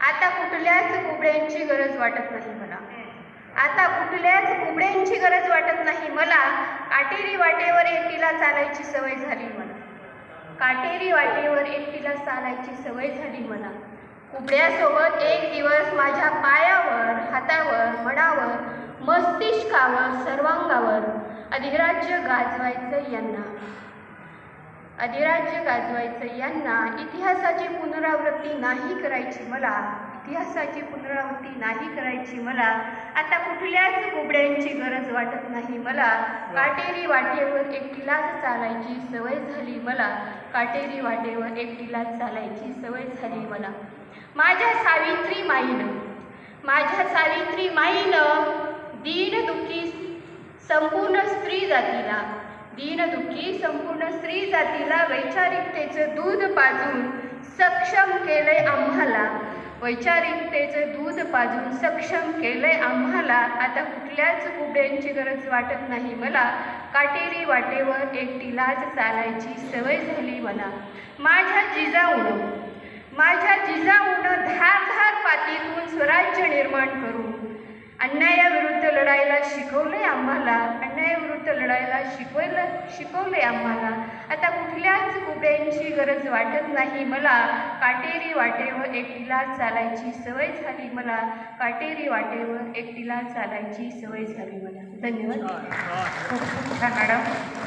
आता कुठल्याच कुबड्यांची गरज वाटत नाही मला. आता कुठल्याच कुबड्यांची गरज वाटत नाही मला. काटेरी वाटेवर एकटीला चालायची सवय झाली मला. काटेरी वाटेवर एकटीला चालायची सवय झाली मला. कुबड्यासोबत एक दिवस माझ्या पायावर हातावर मनावर मस्तिष्कावर सर्वांगावर अधिराज्य गाजवायचं यांना. अधिराज्य गाजवायचं. यांना इतिहासाची पुनरावृत्ती नाही करायची मला. इतिहासाची पुनरावृत्ती नाही करायची मला. आता कुठल्याच कोबड्यांची गरज वाटत नाही मला. काटेरी वाटेवर एकटीलाच चालायची सवय झाली मला. काटेरी वाटेवर एकटीलाच चालायची सवय झाली मला. माझ्या सावित्री माईनं माझ्या सावित्री माईनं दीन दुःखी संपूर्ण स्त्री जातीला दीनदुःखी संपूर्ण स्त्री जातीला वैचारिकतेचं दूध पाजून सक्षम केले आम्हाला. वैचारिकतेचं दूध पाजून सक्षम केले आम्हाला. आता कुठल्याच कुबड्यांची गरज वाटत नाही मला. काटेरी वाटेवर एकटीलाच चालायची सवय झाली मला. माझ्या जिजाऊन माझ्या जिजाऊन धार धार पातीतून स्वराज्य निर्माण करून अन्यायाविरुद्ध लढायला शिकवलंय आम्हाला. अन्यायाविरुद्ध लढायला शिकवलं शिकवलंय आम्हाला. आता कुठल्याच कुबड्यांची गरज वाटत नाही मला. काटेरी वाटेवर एकटीला चालायची सवय झाली मला. काटेरी वाटेवर एकटीला चालायची सवय झाली मला. धन्यवाद. खूप खूप छान मॅडम.